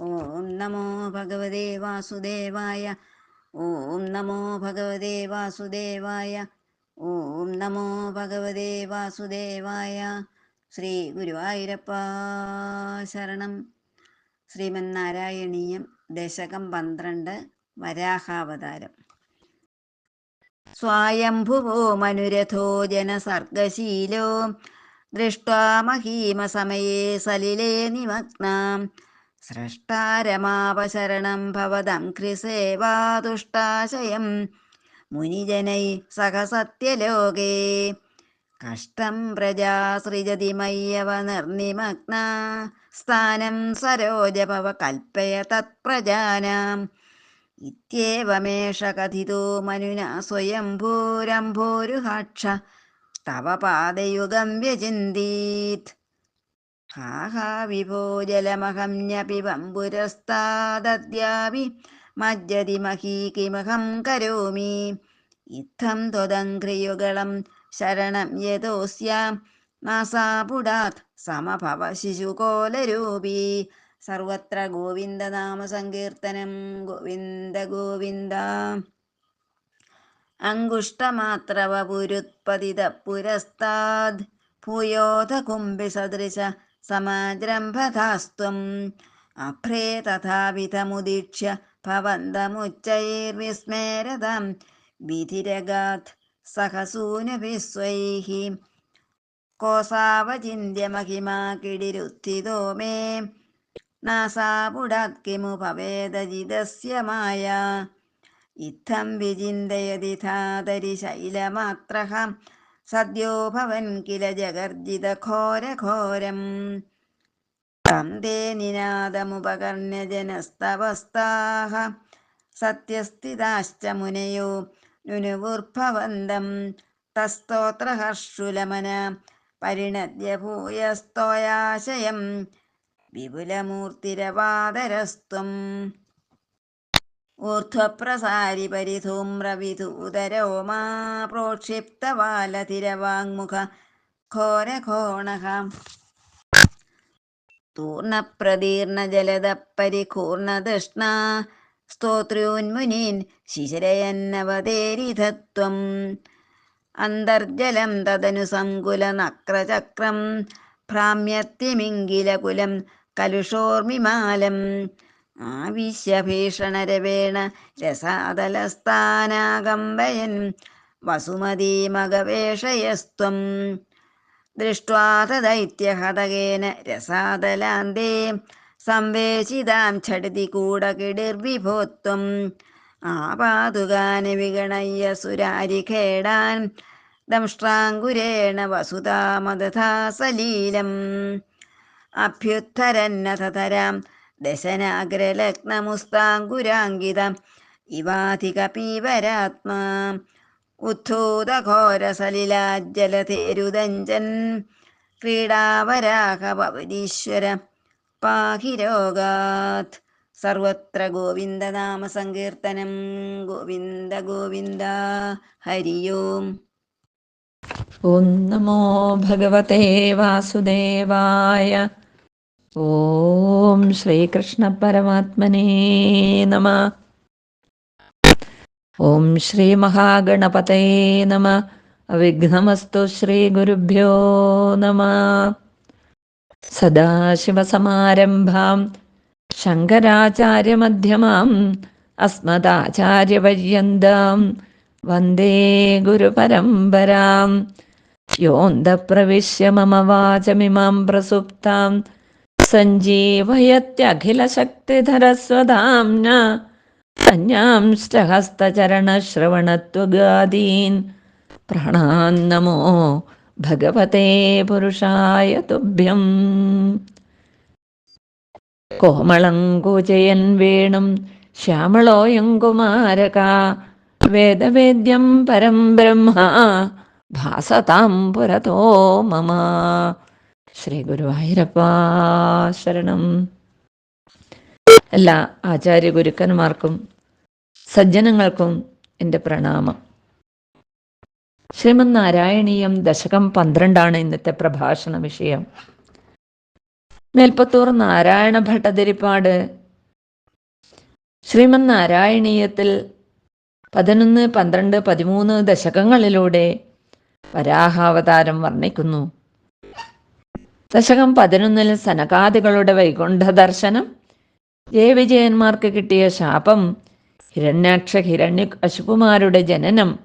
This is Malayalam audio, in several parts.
ഓം നമോ ഭഗവതേ വാസുദേവായ ഓം നമോ ഭഗവതേ വാസുദേവായ ഓം നമോ ഭഗവതേ വാസുദേവായ ശ്രീ ഗുരുവായൂരപ്പ ശരണം. ശ്രീമന്നാരായണീയം ദശകം പന്ത്രണ്ട് വരാഹാവതാരം. സ്വായംഭുവോ മനുരഥോ ജനസർഗശീലോ ദൃഷ്ട്വാ മഹീമസമയേ സലിലേ നിമഗ്നാം സൃഷ്ടാരമാപശരണം ഭവതം കൃസേവാതുഷ്ടാശയം മുനിജനൈ സഹസത്യലോകേ. കഷ്ടം പ്രജാസൃജതി മയ്യവ നിർനിമഗ്ന. സ്ഥാനം സരോജഭവ കൽപ്പയ തത്പ്രജാനാം. ഇത്യേവമേഷ കഥിതോ മനുന സ്വയംഭൂരംഭോരുഹാക്ഷ. തവ പാദയുഗം വ്യചിന്തീത്. ഹാഹാ വിഭോ ജലമഹംന്യപിബം പുരസ്താദ്യാവി മജ്ജതി മഹീ കിമഹം കരോമി. ഇത്തം ത്വദംഘ്രിയുഗളം ശരണം യഥോസ്യാം. നാസാപുടാത് സമഭവ ശിശുകോലരൂപി. സർവത്ര ഗോവിന്ദനാമ സങ്കീർത്തനം ഗോവിന്ദ ഗോവിന്ദ. അങ്കുഷ്ടമാത്രവ പുരുത്പതിത പുരസ്താദ്. ഭൂയോധ കുംഭി സദൃശ സമാജംഭധാസ്ത്വം അഭ്രേ തഥാവിധമുദീക്ഷ്യ ഭവന്തമുച്ചൈർവിസ്മേരതാം വിധിരഗാത് സഹസൂനുവിസ്വൈഹി. കോസാവചിന്യ കിടിരുത്തിതോ മേ. നാസാപുടാത് കിമു ഭവേദജിതസ്യ മായ. ഇത്തം വിചിന്തയതി ധാതരി ശൈലമാത്രഃ സദ്യോ ഭവൻ കില ജഗർജിതഘോരഘോരം തം തേ നിനാദമുപകർണ്യ ജനസ്തവസ്താः സത്യസ്ഥിതാശ്ച മുനയോ നുനുവുർഭവന്തം. തസ്തോത്രഹർഷുലമന പരിണദ്യ ഭൂയസ്തോയാശയം വിപുലമൂർത്തിരവാദരസ്ത്വം ഊർധ്വപ്രസാരി പരിധൂമ്രവിധു മാ പ്രോക്ഷിപ്തവാലതിരവാങ്മുഖ ഘോരഘോണഃ തൂർണപ്രദീർണജലദപരികൂർണതൃഷ്ണ സ്തോത്രോന്മുനീൻ ശിശിരയന്നവതേരിധത്വം അന്തർജലം തദനു സങ്കുലനക്രചക്രം ഭ്രാമ്യത്തിമിങ്കിലകുലം കലുഷോർമിമാലം. ആവിശ്യഭീഷണരവേണ രസാതലസ്ഥാനാകമ്പയൻ വസുമതീമകവേഷയസ്ത്വം ദൃഷ്ടൈത്യഹതകേന രസാതലാന്തേ സംവേശിതാം ഛടതി കൂടകിടിർവിഭോത്വം ആപാതുകാന് വിഗണയ്യ സുരാരിഖേടാൻ ദംഷ്ട്രാങ്കുരേണ വസുതാമദധാ സലീലം അഭ്യുദ്ധരന്നതരാം ദശനാഗ്രലഗ്നമുസ്താങ്കുരാങ്കിത ഇവാധിക പീവരാത്മാ ഉദ്ധൂതഘോരസലിലാജ്ജലതേരുദഞ്ജൻ ക്രീഡാവരാഹപവരീശ്വര പാഹി രോഗാത് സർവത്ര ഗോവിന്ദനാമ സങ്കീർത്തനം ഗോവിന്ദ ഗോവിന്ദ ഹരിയോം ഓം നമോ ഭഗവതേ വാസുദേവായ ഓം ശ്രീകൃഷ്ണ പരമാത്മനേ നമ. ഓം ശ്രീ മഹാഗണപതേ നമ. അവിഘ്നമസ്തു ശ്രീ ഗുരുഭ്യോ നമ. സദാശിവസമാരംഭാം. ശങ്കരാചാര്യമധ്യമാം. അസ്മദാചാര്യപര്യന്താം. വന്ദേ ഗുരുപരമ്പരാം. യോന്തപ്രവിശ്യ മമ വാചമിമാം പ്രസുപ്താം. सञ्जीवयत्यखिलशक्तिधरस्वधाम्ना सञ्जीवयत्यखिलशक्तिधरस्वधाम्न संहस्तचरणश्रवणत्वगादीन् प्रणान्नमो भगवते पुरुषाय तुभ्यम्। कोमलं गोजयन् वीणं श्यामलोऽयं कुमारका वेदवेद्यं परं ब्रह्मा। भासतां पुरतो मम। ശ്രീ ഗുരുവായൂരപ്പ ശരണം. എല്ലാ ആചാര്യ ഗുരുക്കന്മാർക്കും സജ്ജനങ്ങൾക്കും എന്റെ പ്രണാമം. ശ്രീമന് നാരായണീയം ദശകം പന്ത്രണ്ടാണ് ഇന്നത്തെ പ്രഭാഷണ വിഷയം. മേൽപ്പത്തൂർ നാരായണ ഭട്ടതിരിപ്പാട് ശ്രീമന് നാരായണീയത്തിൽ പതിനൊന്ന് പന്ത്രണ്ട് പതിമൂന്ന് ദശകങ്ങളിലൂടെ വരാഹാവതാരം വർണിക്കുന്നു. ദശകം പതിനൊന്നിൽ സനകാദികളുടെ വൈകുണ്ഠ ദർശനം. ജയവിജയന്മാർക്ക് കിട്ടിയ ശാപം. ഹിരണ്യാക്ഷ ഹിരണ്യ അശുകുമാരുടെ ജനനം.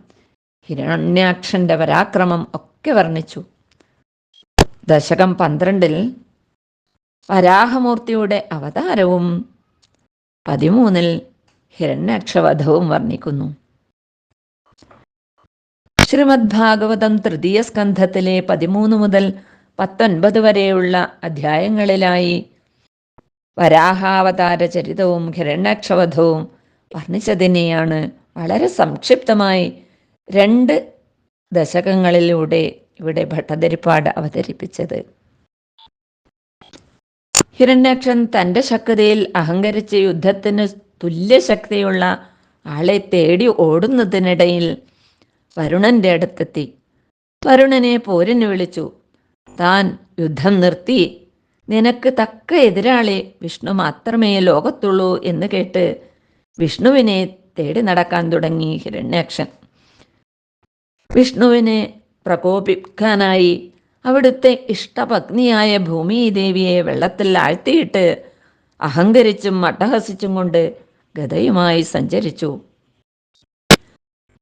ഹിരണ്യാക്ഷന്റെ പരാക്രമം ഒക്കെ വർണിച്ചു. ദശകം പന്ത്രണ്ടിൽ വരാഹമൂർത്തിയുടെ അവതാരവും. പതിമൂന്നിൽ ഹിരണ്യാക്ഷവധവും വർണിക്കുന്നു. ശ്രീമദ് ഭാഗവതം തൃതീയ സ്കന്ധത്തിലെ പതിമൂന്ന് മുതൽ പത്തൊൻപത് വരെയുള്ള അധ്യായങ്ങളിലായി വരാഹാവതാര ചരിതവും ഹിരണ്യാക്ഷവധവും വർണിച്ചതിനെയാണ് വളരെ സംക്ഷിപ്തമായി രണ്ട് ദശകങ്ങളിലൂടെ ഇവിടെ ഭട്ടതിരിപ്പാട് അവതരിപ്പിച്ചത്. ഹിരണ്യാക്ഷൻ തന്റെ ശക്തിയിൽ അഹങ്കരിച്ച് യുദ്ധത്തിന് തുല്യശക്തിയുള്ള ആളെ തേടി ഓടുന്നതിനിടയിൽ വരുണന്റെ അടുത്തെത്തി. വരുണനെ പോരിന് വിളിച്ചു. താൻ യുദ്ധം നിർത്തി. നിനക്ക് തക്ക എതിരാളി വിഷ്ണു മാത്രമേ ലോകത്തുള്ളൂ എന്ന് കേട്ട് വിഷ്ണുവിനെ തേടി നടക്കാൻ തുടങ്ങി ഹിരണ്യാക്ഷൻ. വിഷ്ണുവിനെ പ്രകോപിക്കാനായി അവിടുത്തെ ഇഷ്ടപത്നിയായ ഭൂമിദേവിയെ വെള്ളത്തിൽ ആഴ്ത്തിയിട്ട് അഹങ്കരിച്ചും അട്ടഹസിച്ചും കൊണ്ട് ഗതയുമായി സഞ്ചരിച്ചു.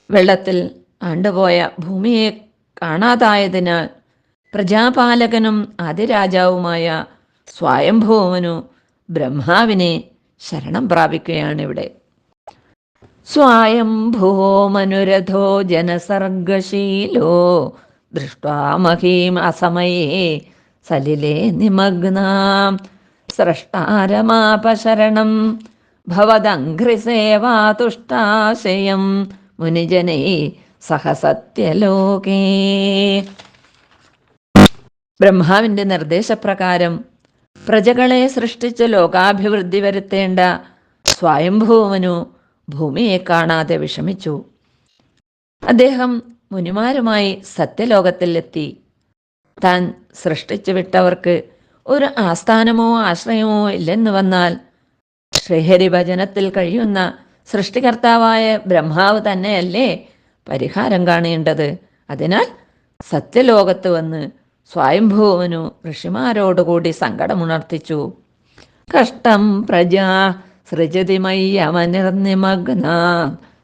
വെള്ളത്തിൽ ആണ്ടുപോയ ഭൂമിയെ കാണാതായതിനാൽ പ്രജാപാലകനും ആദിരാജാവുമായ സ്വയംഭൂവനു ബ്രഹ്മാവിനെ ശരണം പ്രാപിക്കുകയാണ് ഇവിടെ സ്വയംഭൂ മനുരഥോ ജനസർഗശീലോ ദൃഷ്ട്വാ മഹീം അസമയേ സലിലേ നിമഗ്നാം സ്രഷ്ടാരമാപശരണം ഭവദംഘ്രിസേവാതുഷ്ടാശയം മുനിജനൈ സഹസത്യലോകേ. ബ്രഹ്മാവിന്റെ നിർദ്ദേശപ്രകാരം പ്രജകളെ സൃഷ്ടിച്ച് ലോകാഭിവൃദ്ധി വരുത്തേണ്ട സ്വയംഭൂവനു ഭൂമിയെ കാണാതെ വിഷമിച്ചു. അദ്ദേഹം മുനിമാരുമായി സത്യലോകത്തിൽ എത്തി താൻ സൃഷ്ടിച്ചു വിട്ടവർക്ക് ഒരു ആസ്ഥാനമോ ആശ്രയമോ ഇല്ലെന്ന് വന്നാൽ ശ്രീഹരി ഭജനത്തിൽ കഴിയുന്ന സൃഷ്ടികർത്താവായ ബ്രഹ്മാവ് തന്നെയല്ലേ പരിഹാരം കാണേണ്ടത്. അതിനാൽ സത്യലോകത്ത് വന്ന് സ്വയംഭൂവനു ഋഷിമാരോടുകൂടി സങ്കടമുണർത്തിച്ചു. കഷ്ടം പ്രജാ സൃജതിമയ്യമനിർനിമഗ്ന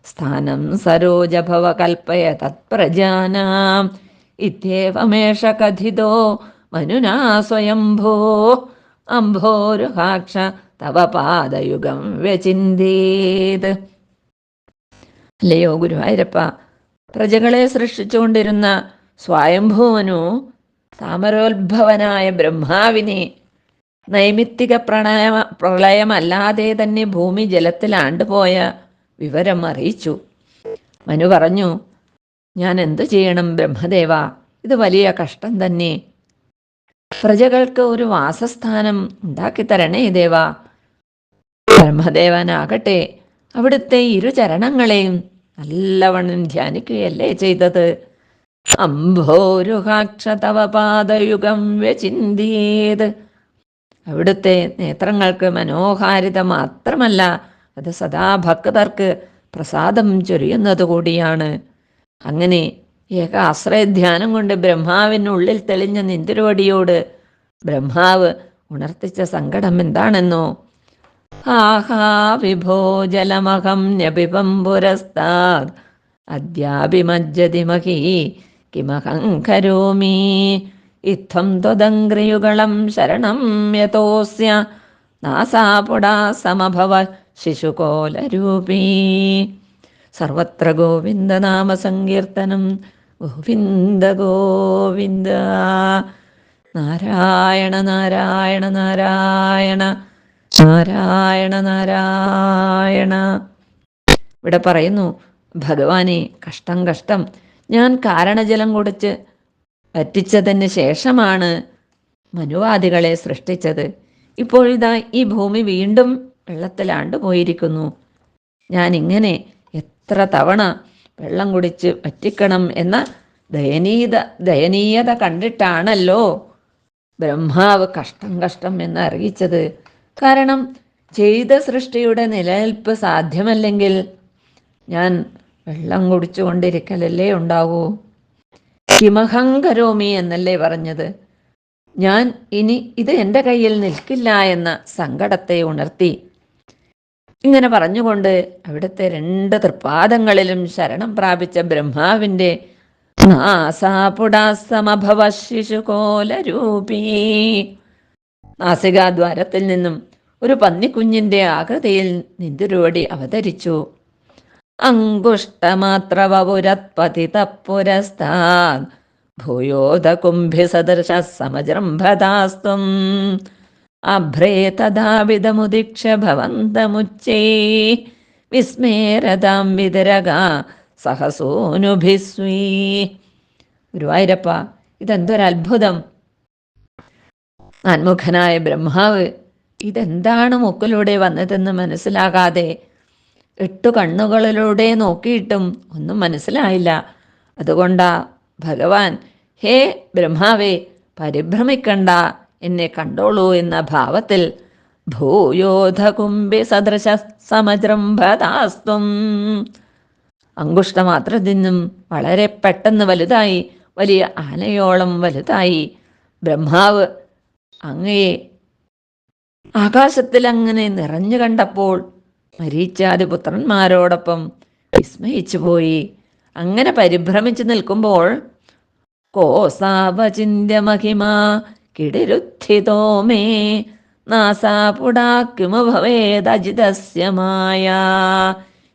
സ്ഥാനം സരോജഭവ കൽപ്പയ തത്പ്രജാനാം ഇത്യേവമേഷ കഥിതോ മനുനാ സ്വയംഭോ അംഭോരുഹാക്ഷ തവ പാദയുഗം വ്യചിന്തേത്. അല്ലയോ ഗുരുവായൂരപ്പ പ്രജകളെ സൃഷ്ടിച്ചുകൊണ്ടിരുന്ന സ്വയംഭൂവനു താമരോത്ഭവനായ ബ്രഹ്മാവിനെ നൈമിത്തിക പ്രണയ പ്രളയമല്ലാതെ തന്നെ ഭൂമി ജലത്തിൽ ആണ്ടുപോയ വിവരം അറിയിച്ചു. മനു പറഞ്ഞു ഞാൻ എന്തു ചെയ്യണം ബ്രഹ്മദേവ? ഇത് വലിയ കഷ്ടം തന്നെ. പ്രജകൾക്ക് ഒരു വാസസ്ഥാനം ഉണ്ടാക്കി തരണേ ദേവ. ബ്രഹ്മദേവനാകട്ടെ അവിടുത്തെ ഇരുചരണങ്ങളെയും നല്ലവണ്ണം ധ്യാനിക്കുകയല്ലേ ചെയ്തത്? അംഭോരുഹാക്ഷ തവ പാദയുഗം വ്യചിന്തിയേത്. അവിടുത്തെ നേത്രങ്ങൾക്ക് മനോഹാരിത മാത്രമല്ല അത് സദാ ഭക്തർക്ക് പ്രസാദം ചൊരിയുന്നത് കൂടിയാണ്. അങ്ങനെ ഏക ആശ്രയധ്യാനം കൊണ്ട് ബ്രഹ്മാവിനുള്ളിൽ തെളിഞ്ഞ നിന്തിരുവടിയോട് ബ്രഹ്മാവ് ഉണർത്തിച്ച സങ്കടം എന്താണെന്നോ? ആഹാ വിഭോ ജലമഹം ന്യപിപം പുരസ്താദ് കിമഹം കരോമി. ഇത്തം ത്വദംഗ്രിയുഗളം ശരണം യതോസ്യ നാസാപുടാ സമഭവ ശിശുകോലരൂപീ. സർവത്ര ഗോവിന്ദനാമ സങ്കീർത്തനം ഗോവിന്ദ ഗോവിന്ദ. നാരായണ നാരായണ നാരായണ. നാരായണ നാരായണ. ഇവിടെ പറയുന്നു ഭഗവാനെ കഷ്ടം കഷ്ടം. ഞാൻ കാരണജലം കുടിച്ച് പറ്റിച്ചതിന് ശേഷമാണ് മനുവാദികളെ സൃഷ്ടിച്ചത്. ഇപ്പോഴിതാ ഈ ഭൂമി വീണ്ടും വെള്ളത്തിലാണ്ട് പോയിരിക്കുന്നു. ഞാൻ ഇങ്ങനെ എത്ര തവണ വെള്ളം കുടിച്ച് പറ്റിക്കണം എന്ന ദയനീയത ദയനീയത കണ്ടിട്ടാണല്ലോ ബ്രഹ്മാവ് കഷ്ടം കഷ്ടം എന്ന് അറിയിച്ചത്. കാരണം ചെയ്ത സൃഷ്ടിയുടെ നിലനിൽപ്പ് സാധ്യമല്ലെങ്കിൽ ഞാൻ വെള്ളം കുടിച്ചുകൊണ്ടിരിക്കലല്ലേ ഉണ്ടാവൂ? കിമഹങ്കരോമി എന്നല്ലേ പറഞ്ഞത്? ഞാൻ ഇനി ഇത് എന്റെ കയ്യിൽ നിൽക്കില്ല എന്ന സങ്കടത്തെ ഉണർത്തി. ഇങ്ങനെ പറഞ്ഞുകൊണ്ട് അവിടുത്തെ രണ്ട് തൃപ്പാദങ്ങളിലും ശരണം പ്രാപിച്ച ബ്രഹ്മാവിന്റെ നാസാപുടാസമഭവ ശിശുകോലരൂപീ നാസികാദ്വാരത്തിൽ നിന്നും ഒരു പന്നിക്കുഞ്ഞിന്റെ ആകൃതിയിൽ നിന്തിരുവടി അവതരിച്ചു. അങ്കുഷ്ടമാത്രവപുരത്പതിതപുരസ്താത് ഭൂയോധകുംഭിസദൃശ സമജൃംഭതാസ്ത്വം അഭ്രേ തഥാവിധമുദീക്ഷ ഭവന്തമുച്ചേ. വിസ്മേരതാം വിതരക സഹസോനുഭിസ്വീ. ഗുരുവായൂരപ്പ ഇതെന്തൊരത്ഭുതം. ആത്മുഖനായ ബ്രഹ്മാവ് ഇതെന്താണ് മുക്കിലൂടെ വന്നതെന്ന് മനസ്സിലാകാതെ എട്ടു കണ്ണുകളിലൂടെ നോക്കിയിട്ടും ഒന്നും മനസ്സിലായില്ല. അതുകൊണ്ടാ ഭഗവാൻ ഹേ ബ്രഹ്മാവേ പരിഭ്രമിക്കണ്ട എന്നെ കണ്ടോളൂ എന്ന ഭാവത്തിൽ ഭൂയോധകുംബി സദൃശ സമജൃംഭതാസ്ത്വം അങ്കുഷ്ടമാത്രത്തിൽ നിന്നും വളരെ പെട്ടെന്ന് വലുതായി വലിയ ആനയോളം വലുതായി ബ്രഹ്മാവ് അങ്ങയെ ആകാശത്തിൽ അങ്ങനെ നിറഞ്ഞു കണ്ടപ്പോൾ മരീച്ചാതി പുത്രന്മാരോടൊപ്പം വിസ്മയിച്ചു പോയി അങ്ങനെ പരിഭ്രമിച്ചു നിൽക്കുമ്പോൾ കോസാവചിന്യ മഹിമ കിടിരുത്ഥിതോ മേ നാസാപുടാക്കിമു ഭവേദജിതസ്യ മായ.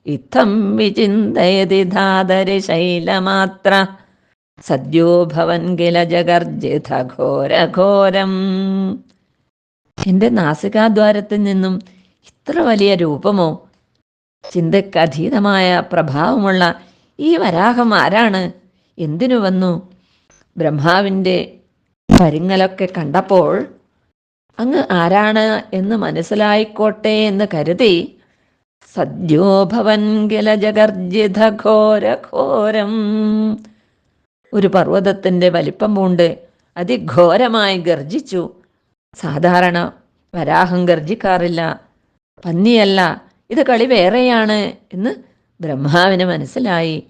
ഇത്തം വിചിന്തയതി ധാതരി ശൈലമാത്ര. സദ്യോ കില ജഗർജിത ഘോരഘോരം. എന്റെ നാസികാദ്വാരത്തിൽ നിന്നും ഇത്ര വലിയ രൂപമോ. ചിന്തക്കതീതമായ പ്രഭാവമുള്ള ഈ വരാഹം ആരാണ്? എന്തിനു വന്നു? ബ്രഹ്മാവിന്റെ പരിങ്ങലൊക്കെ കണ്ടപ്പോൾ അങ്ങ് ആരാണ് എന്ന് മനസ്സിലായിക്കോട്ടെ എന്ന് കരുതി സദ്യോഭവൻ ഗലജഗർജിത ജഗർജിത ഘോരഘോരം. ഒരു പർവതത്തിന്റെ വലിപ്പം പൂണ്ട് അതിഘോരമായി ഗർജിച്ചു. സാധാരണ വരാഹം ഗർജിക്കാറില്ല. പന്നിയല്ല. ഇത് കളി വേറെയാണ് എന്ന് ബ്രഹ്മാവിന് മനസ്സിലായി.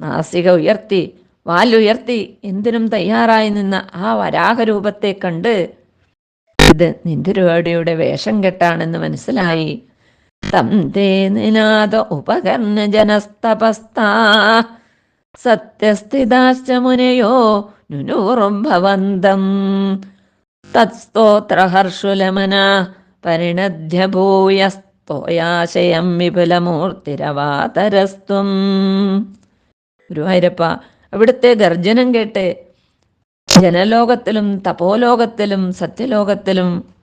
നാസിക ഉയർത്തി വാലുയർത്തി എന്തിനും തയ്യാറായി നിന്ന ആ വരാഹരൂപത്തെ കണ്ട് ഇത് നിന്തിരുവാടിയുടെ വേഷം കെട്ടാണെന്ന് മനസ്സിലായി. തം ഉപകർണ ജനസ്തപസ്താ സത്യസ്ഥിതാശ്ച മുനയോ ഭവന്തം. തത്സ്തോത്രഹർഷുലമന പരിണദ്യ ഭൂയസ്തോയാശയം ഗുരുവായൂരപ്പ അവിടുത്തെ ഗർജനം കേട്ട് ജനലോകത്തിലും തപോലോകത്തിലും സത്യലോകത്തിലും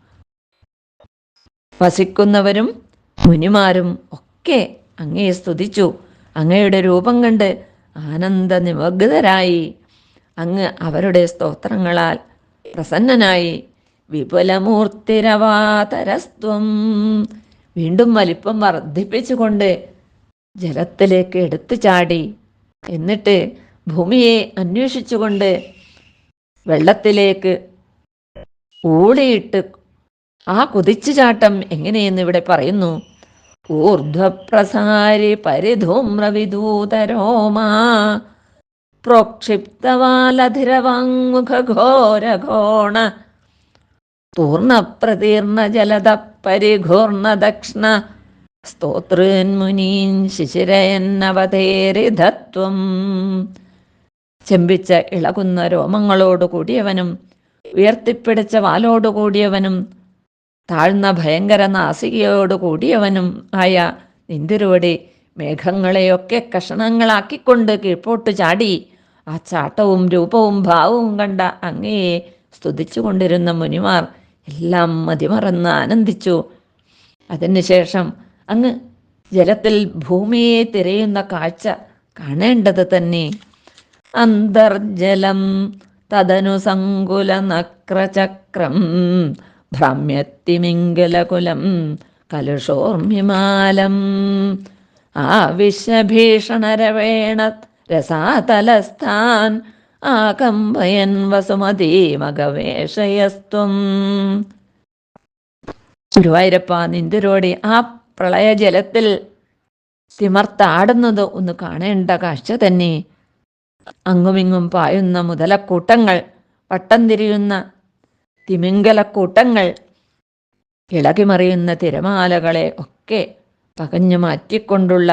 വസിക്കുന്നവരും മുനിമാരും ഒക്കെ അങ്ങയെ സ്തുതിച്ചു. അങ്ങയുടെ രൂപം കണ്ട് ആനന്ദ നിമഗ്ധരായി അങ്ങ് അവരുടെ സ്തോത്രങ്ങളാൽ പ്രസന്നനായി. വിപുലമൂർത്തിരവാതരസ്ത്വം. വീണ്ടും വലിപ്പം വർദ്ധിപ്പിച്ചുകൊണ്ട് ജലത്തിലേക്ക് എടുത്തു ചാടി. എന്നിട്ട് ഭൂമിയെ അന്വേഷിച്ചുകൊണ്ട് വെള്ളത്തിലേക്ക് ഊളിയിട്ട് ആ കുതിച്ചു ചാട്ടം എങ്ങനെയെന്ന് ഇവിടെ പറയുന്നു. ഊർധ്വപ്രസാരി പരിധൂമ്രവിദൂതരോമാ. പ്രോക്ഷിപ്തവാലധിരവാങ്മുഖഘോരഘോണ തൂർണപ്രതീർണ ജലത പരിഘൂർണ ദക്ഷ്ണ. സ്തോത്രന്മുനീൻ ശിശിരയന്നവതേരിധത്വം ചെമ്പിച്ച ഇളകുന്ന രോമങ്ങളോടു കൂടിയവനും ഉയർത്തിപ്പിടിച്ച വാലോടു കൂടിയവനും താഴ്ന്ന ഭയങ്കര നാസികയോടു കൂടിയവനും ആയ നിന്തിരുവടി മേഘങ്ങളെയൊക്കെ കഷണങ്ങളാക്കിക്കൊണ്ട് കീഴ്പോട്ട് ചാടി ആ ചാട്ടവും രൂപവും ഭാവവും കണ്ട അങ്ങയെ സ്തുതിച്ചുകൊണ്ടിരുന്ന മുനിമാർ എല്ലാം മതിമറന്ന് ആനന്ദിച്ചു. അതിനുശേഷം അങ്ങ് ജലത്തിൽ ഭൂമിയെ തിരയുന്ന കാഴ്ച കാണേണ്ടത് തന്നെ. അന്തർജലം തദനു സങ്കുല നക്രചക്രം ഭ്രാമ്യത്തിമിംഗലകുലം കലുഷോർമ്യമാലം ആവിശ്വഭീഷണരവേണ രസാതലസ്ഥാൻ ആകമ്പയൻ വസുമതീമകവേഷയസ്ത്വം ഗുരുവായൂരപ്പ നിന്തിരോടി ആ പ്രളയജലത്തിൽ തിമർത്താടുന്നത് ഒന്ന് കാണേണ്ട കാഴ്ച തന്നെ. അങ്ങുമിങ്ങും പായുന്ന മുതലക്കൂട്ടങ്ങൾ വട്ടം തിരിയുന്ന തിമിംഗലക്കൂട്ടങ്ങൾ ഇളകിമറിയുന്ന തിരമാലകളെ ഒക്കെ പകഞ്ഞു മാറ്റിക്കൊണ്ടുള്ള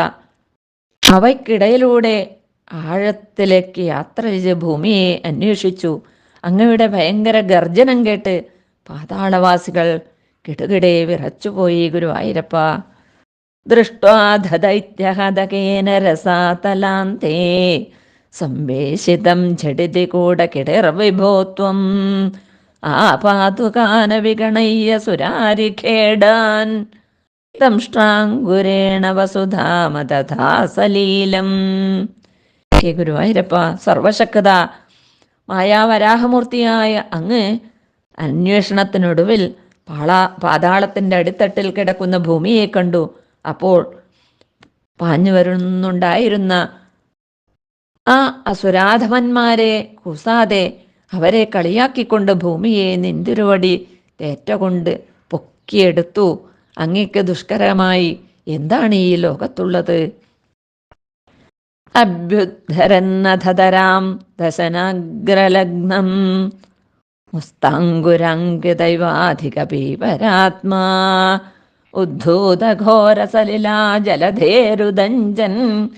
അവയ്ക്കിടയിലൂടെ ആഴത്തിലേക്ക് യാത്ര ചെയ്ത് ഭൂമിയെ അന്വേഷിച്ചു. അങ്ങയുടെ ഭയങ്കര ഗർജനം കേട്ട് പാതാളവാസികൾ കിടുകിടെ വിറച്ചുപോയി ഗുരുവായൂരപ്പ. ദൃഷ്ട്വാധദൈത്യഹതകേന രസാതലാന്തേ. സംവേശിതം ഝടിതി കൂടകിടിർവിഭോത്വം പാതുകാന വിഗണയ്യ സുരാരിഖേടാൻ ദംഷ്ട്രാങ്കുരേണ വസുധാമതഥാ സലീലം ഹേ ഗുരുവായൂരപ്പ സർവശക്ത മായാവരാഹമൂർത്തിയായ അങ്ങ് അന്വേഷണത്തിനൊടുവിൽ പാള പാതാളത്തിന്റെ അടിത്തട്ടിൽ കിടക്കുന്ന ഭൂമിയെ കണ്ടു. അപ്പോൾ പാഞ്ഞു വരുന്നുണ്ടായിരുന്ന ആ അസുരാധവന്മാരെ കുസാതെ അവരെ കളിയാക്കിക്കൊണ്ട് ഭൂമിയെ നിന്തിരുവടി തേറ്റകൊണ്ട് പൊക്കിയെടുത്തു. അങ്ങയ്ക്ക് ദുഷ്കരമായി. എന്താണ് ഈ ലോകത്തുള്ളത്? അഭ്യുദ്ധരന്നധതരാം ദശനാഗ്രലഗ്നം. മുസ്താങ്കുരങ്കിതൈവാധിക പീവരാത്മാ ഉദ്ധൂതഘോരസലിലാ ജലധേരുദഞ്ചൻ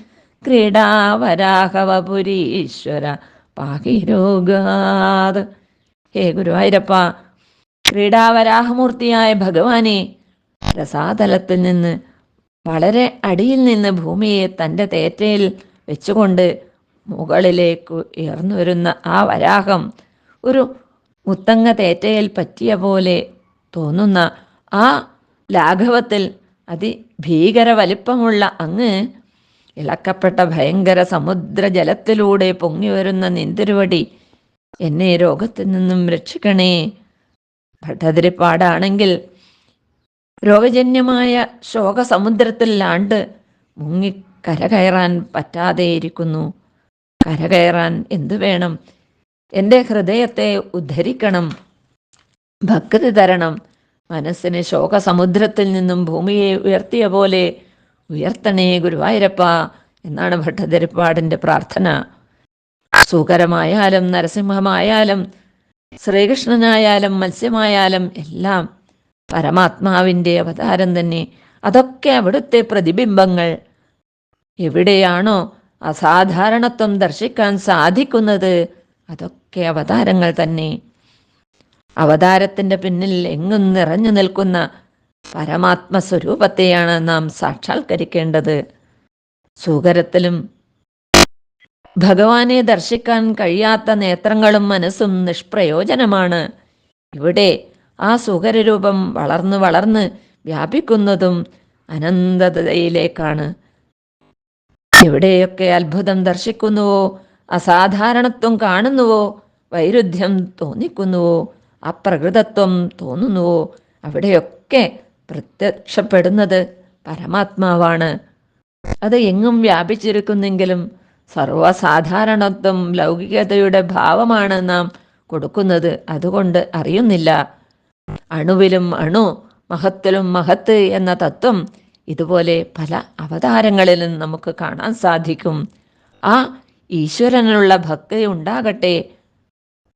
ക്രീഡാവരാഹവപുരീശ്വര പാകിരോഗാത് ഹേ ഗുരുവായൂരപ്പ ക്രീഡാവരാഹമൂർത്തിയായ ഭഗവാനെ രസാതലത്തിൽ നിന്ന് വളരെ അടിയിൽ നിന്ന് ഭൂമിയെ തന്റെ തേറ്റയിൽ വെച്ചുകൊണ്ട് മുകളിലേക്ക് ഉയർന്നു വരുന്ന ആ വരാഹം ഒരു മുത്തങ്ങ തേറ്റയിൽ പറ്റിയ പോലെ തോന്നുന്ന ആ ലാഘവത്തിൽ അതിഭീകര വലിപ്പമുള്ള അങ്ങ് ഇളക്കപ്പെട്ട ഭയങ്കര സമുദ്ര ജലത്തിലൂടെ പൊങ്ങി വരുന്ന നിന്തിരുവടി എന്നെ രോഗത്തിൽ നിന്നും രക്ഷിക്കണേ. ഭട്ടതിരിപ്പാടാണെങ്കിൽ രോഗജന്യമായ ശോകസമുദ്രത്തിൽ ലാണ്ട് മുങ്ങി കരകയറാൻ പറ്റാതെയിരിക്കുന്നു കരകയറാൻ എന്തു വേണം? എന്റെ ഹൃദയത്തെ ഉദ്ധരിക്കണം. ഭക്തി തരണം. മനസ്സിനെ ശോകസമുദ്രത്തിൽ നിന്നും ഭൂമിയെ ഉയർത്തിയ പോലെ ഉയർത്തണേ ഗുരുവായൂരപ്പ എന്നാണ് ഭട്ടതിരിപ്പാടിന്റെ പ്രാർത്ഥന. സുഖരമായാലും നരസിംഹമായാലും ശ്രീകൃഷ്ണനായാലും മത്സ്യമായാലും എല്ലാം പരമാത്മാവിന്റെ അവതാരം തന്നെ. അതൊക്കെ അവിടുത്തെ പ്രതിബിംബങ്ങൾ. എവിടെയാണോ അസാധാരണത്വം ദർശിക്കാൻ സാധിക്കുന്നത് അതൊക്കെ അവതാരങ്ങൾ തന്നെ. അവതാരത്തിന്റെ പിന്നിൽ എങ്ങും നിറഞ്ഞു നിൽക്കുന്ന പരമാത്മ സ്വരൂപത്തെയാണ് നാം സാക്ഷാത്കരിക്കേണ്ടത്. സുകരത്തിലും ഭഗവാനെ ദർശിക്കാൻ കഴിയാത്ത നേത്രങ്ങളും മനസ്സും നിഷ്പ്രയോജനമാണ്. ഇവിടെ ആ സുഖരൂപം വളർന്നു വളർന്ന് വ്യാപിക്കുന്നതും അനന്തതയിലേക്കാണ്. എവിടെയൊക്കെ അത്ഭുതം ദർശിക്കുന്നുവോ അസാധാരണത്വം കാണുന്നുവോ വൈരുദ്ധ്യം തോന്നിക്കുന്നുവോ അപ്രകൃതത്വം തോന്നുന്നുവോ അവിടെയൊക്കെ പ്രത്യക്ഷപ്പെടുന്നത് പരമാത്മാവാണ്. അത് എങ്ങും വ്യാപിച്ചിരിക്കുന്നെങ്കിലും സർവസാധാരണത്വം ലൗകികതയുടെ ഭാവമാണ് നാം കൊടുക്കുന്നത്. അതുകൊണ്ട് അറിയുന്നില്ല. അണുവിലും അണു മഹത്തിലും മഹത്ത് എന്ന തത്വം ഇതുപോലെ പല അവതാരങ്ങളിൽ അവതാരങ്ങളിലും നമുക്ക് കാണാൻ സാധിക്കും. ആ ഈശ്വരനുള്ള ഭക്തി ഉണ്ടാകട്ടെ.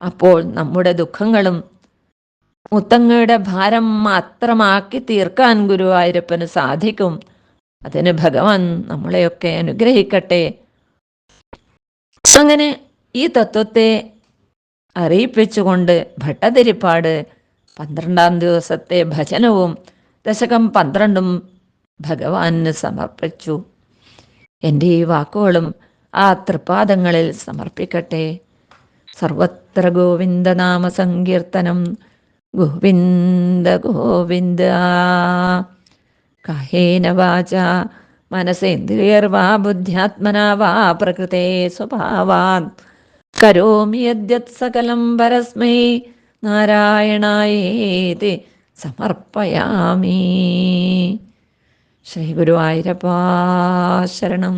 അപ്പോൾ നമ്മുടെ ദുഃഖങ്ങളും മുത്തങ്ങയുടെ ഭാരം മാത്രമാക്കി തീർക്കാൻ ഗുരുവായൂരപ്പന് സാധിക്കും. അതിന് ഭഗവാൻ നമ്മളെയൊക്കെ അനുഗ്രഹിക്കട്ടെ. അങ്ങനെ ഈ തത്വത്തെ അറിയിപ്പിച്ചുകൊണ്ട് ഭട്ടതിരിപ്പാട് പന്ത്രണ്ടാം ദിവസത്തെ ഭജനവും ദശകം പന്ത്രണ്ടും ഭഗവാന് സമർപ്പിച്ചു. എന്റെ ഈ വാക്കുകളും ആ തൃപാദങ്ങളിൽ സമർപ്പിക്കട്ടെ. സർവത്ര ഗോവിന്ദനാമ സങ്കീർത്തനം ഗോവിന്ദ ഗോവിന്ദ. കഹേന വാച. മനസേന്ദ്രിയർവാ ബുദ്ധ്യാത്മനാ വാ പ്രകൃതേ സ്വഭാവാൻ. കരോമി യദ്യത് സകലം പരസ്മൈ. നാരായണായേതി സമർപ്പയാമി. ശ്രീ ഗുരുവായൂരപ്പാ ശരണം.